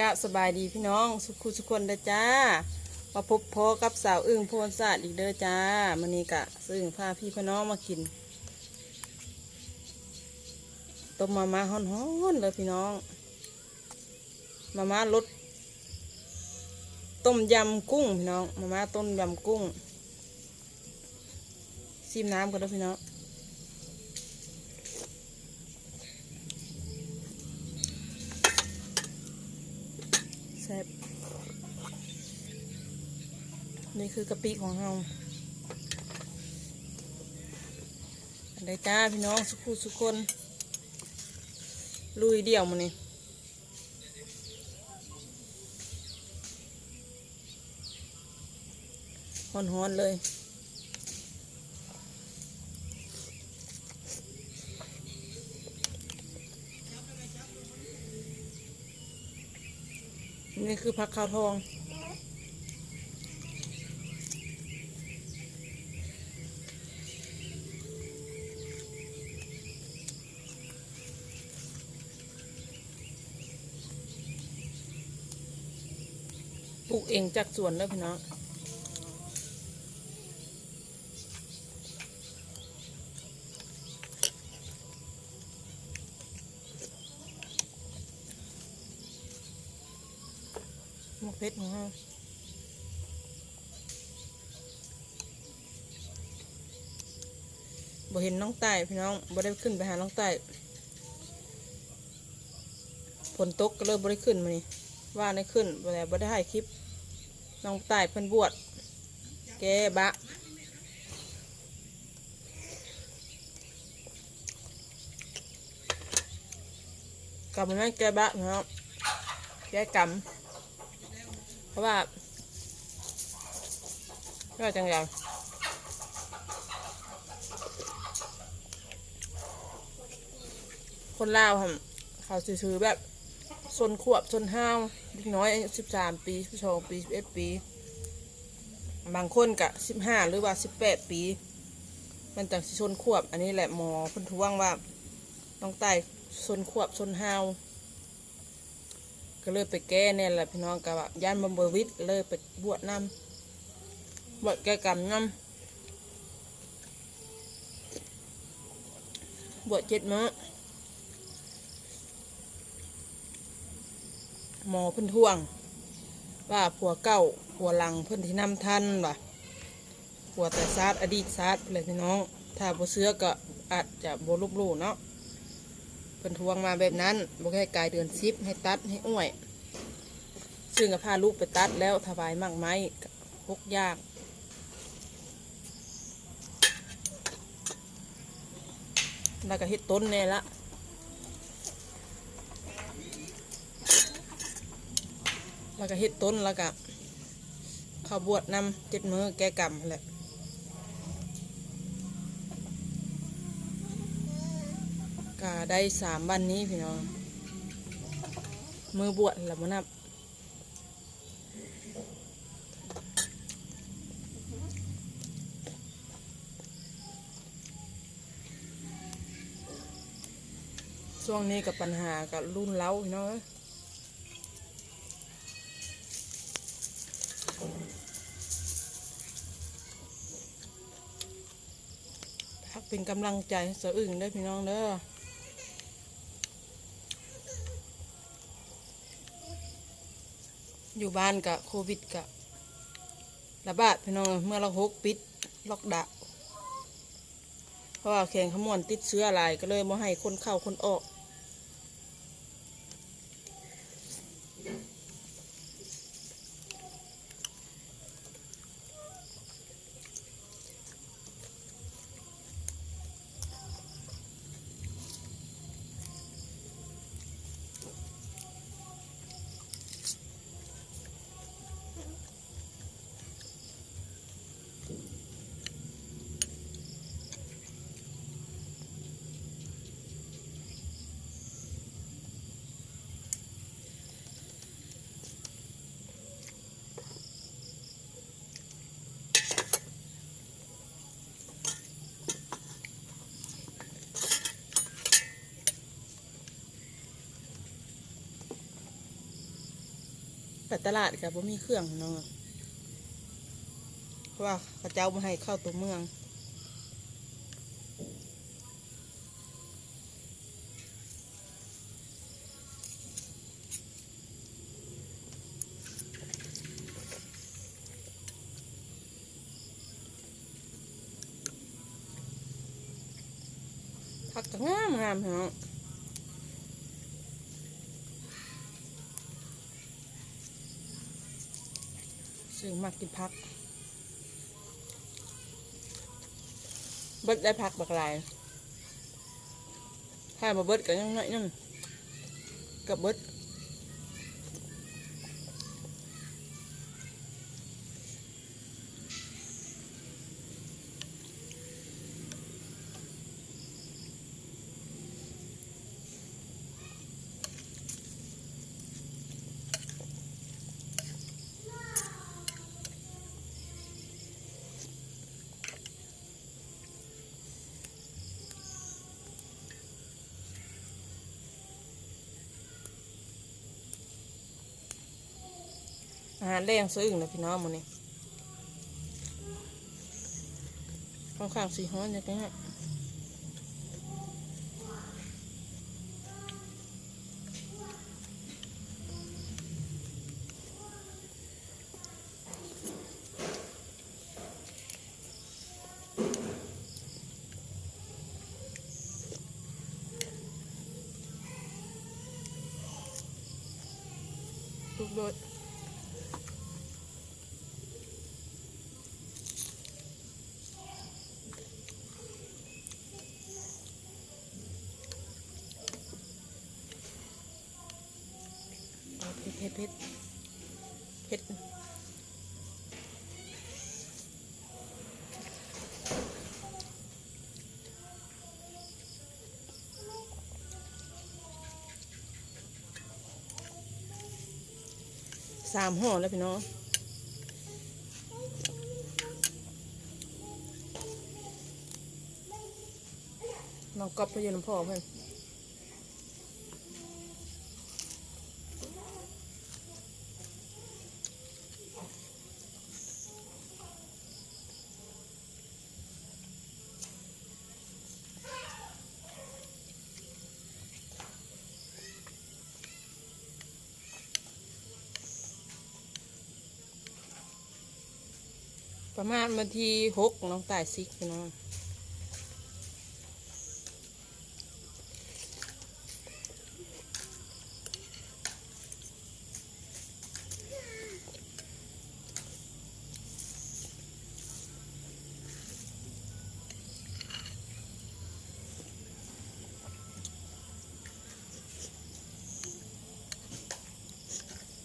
กะสบายดีพี่น้องสุขุสุคนเด้อจ้า มาพบพอกับสาวอึ้งโพนศาสตร์อีกเด้อจ้ามันนี้กะซึ่งพาพี่พี่น้องมากินต้มมาม่าฮ้อนๆเลยพี่น้อง มาม่ารสต้มยำกุ้งพี่น้อง มาม่าต้มยำกุ้งซีมน้ำกันแล้วพี่น้อง แซ่บนี่ คือกะปิของเราอันใดจ้าพี่น้องสุขุสุคน ลุยเดี่ยวมันนี่ฮอนๆเลยนี่คือผักขาวทอง ลูกเองจากสวนแล้วพี่น้องมะเพชรของเราบ่เห็นน้องไต่พี่น้องบ่ได้ขึ้นไปหาน้องไต่ฝนตกก็เลยบ่ได้ขึ้นมานี่ว่าได้ขึ้นบ่บ่ได้ให้คลิป น้องไต่เพิ่นบวชแกบะกำมันแกบะนะครับแกกำเพราะว่าก็จังย่างคนลาวค่ะเขาซื้อแบบซนขวบซนห้าว เด็กน้อยอายุสิบสามปีสิบสองปีสิบเอ็ดปี บางคนกะสิบห้าหรือว่าสิบแปดปี มันจังสิชนขวบ อันนี้แหละหมอพิ่นทวงว่าต้องไตชนขวบชนห้าวก็เลยไปแก้เนี่ยแหละพี่น้องกับย่านบำเบอร์วิทเลยไปบวชน้ำบวชแก้กรรมน้ำบวชเจ็ดมื้อ หมอเพิ่นทวง ว่าผัวเก่าผัวหลังเพิ่นที่นำทันว่ะผัวแต่ซาดอดีตซาดเลยพี่น้อง ถ้าบ่เสื้อก็อาจจะบ่ลบหลู่เนาะเพิ่นทวงมาแบบนั้นบ่แค่กายเดือนซิปให้ตัดให้อ้วย ซึ่งก็พาลูกไปตัดแล้วถวายมากไม้พกยากแล้วก็เฮ็ดต้นแน่ละ แล้วก็เฮ็ดต้นแล้วก็ข้าบวชนำเจ็ดมือแก้กรรมแหละก็ได้สามวันนี้พี่น้อง มือบวชแล้วมันนับช่วงนี้กับปัญหากับรุ่นเล้าพี่น้อง เป็นกำลังใจให้สะอึ่งได้พี่น้องเด้ออยู่บ้านกับโควิดกับระบาดพี่น้องเมื่อเราหกปิดล็อกดาวเพราะว่าแข่งขมวนติดเชื้ออะไรก็เลยมาให้คนเข้าคนออก กับตลาดกับบ่มีเครื่องพี่น้อเพราะว่าเขาเจ้ามาให้เข้าตัวเมืองผักก็งามงามพี่น้อ ซื้อมากินผักเบิดได้ผักบักลายถ้ามาเบิดกันยังน้อยนึงกับเบิด อาหารแรงซื้ออีกนะพี่น้องมันนี่ค่อนข้างสีฮ้อนอย่างเงี้ยลูกโดด เอาเผ็ดเผ็ดสามห่อแล้วพี่น้องน้องก๊อฟไปยืนพ่อเพื่อน ประมาณวันที่หกน้องตายซิกน้อง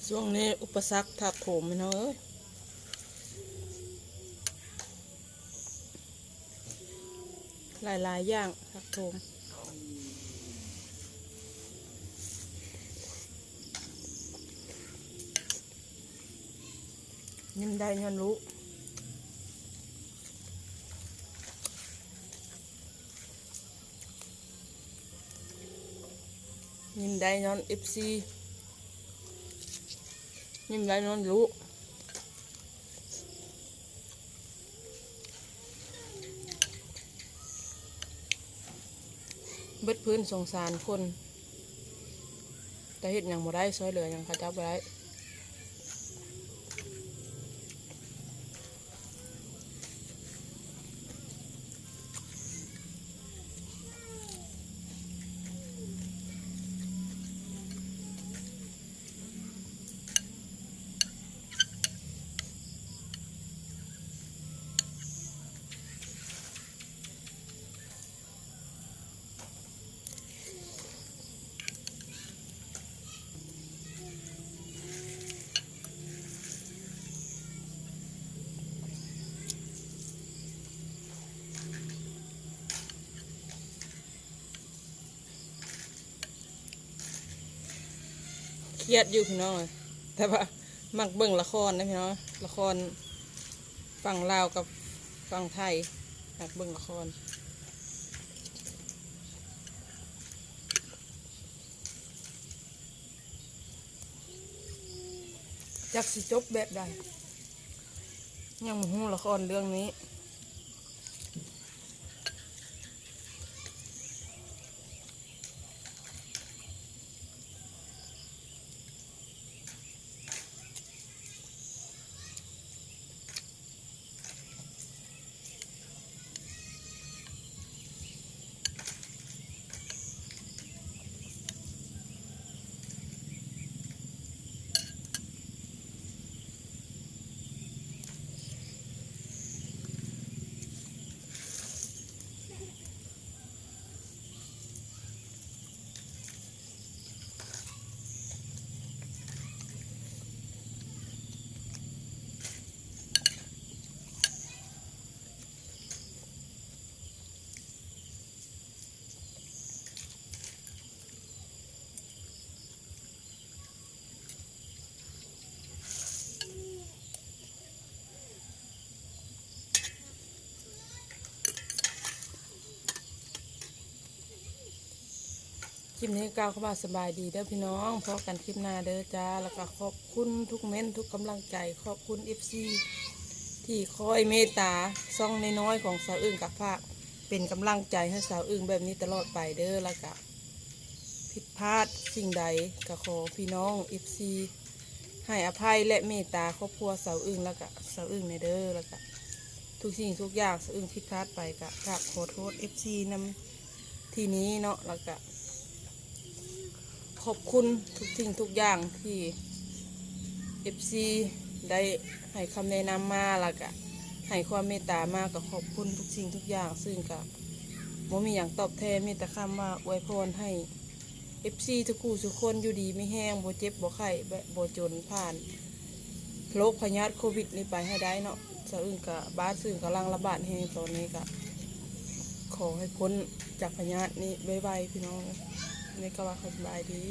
ช่วงนี้อุปสรรคทับโถมพี่น้องเอ้ย หลายๆอย่างครับผมยิ้มได้ยันรู้ยิ้มได้นอนเอฟซียิ้มได้นอนรู้ เบิดพื้นสงสารคน แต่เห็ดอยังบ่ได้ซอยเหลืออยังขาจับ่ได้ รียดอยู่พี่น้องเอ้ยแต่ว่ามักเบิ่งละครนะพี่น้องละครฝั่งลาวกับฝั่งไทยมักเบิ่งละครมจักสิจบแบบใดยังบ่ฮู้ละครเรื่องนี้ คลิปนี้ก้าวเข้ามาสบายดีเด้อพี่น้องพอกันคลิปหน้าเด้อจ้า แล้วก็ขอบคุณทุกเม้นทุกกำลังใจ ขอบคุณ FC ที่คอยเมตตาซ่องน้อยๆของสาวอึ่งกับภาคเป็นกำลังใจให้สาวอึ่งแบบนี้ตลอดไปเด้อแล้วก็ผิดพลาดสิ่งใดก็ขอพี่น้อง FC ให้อภัยและเมตตาครอบครัวสาวอึ่งแล้วก็สาวอึ่งในเด้อแล้วก็ทุกสิ่งทุกอย่างสาวอึ่งผิดพลาดไปก็กราบขอโทษ FC นำที่นี้เนาะแล้วก็ ขอบคุณทุกสิ่งทุกอย่างที่ FC ได้ให้คำแนะนำมาแล้วก็ให้ความเมตตามากก็ขอบคุณทุกสิ่งทุกอย่าง ซึ่งก็บ่มีอย่างตอบแทนมีแต่คำว่าอวยพรให้ FC ทุกคู่ทุกคนอยู่ดีไม่แห้งบ่เจ็บบ่ไข้บ่จนผ่านโรคพยาธิโควิดนี้ไปให้ได้เนาะสะอึ้งกะบ้านซึ่งกำลังระบาดแห้งตอนนี้ก็ขอให้พ้นจากพยาธินี้ไวๆพี่น้อง นี่ก็ว่าเขาสบายดี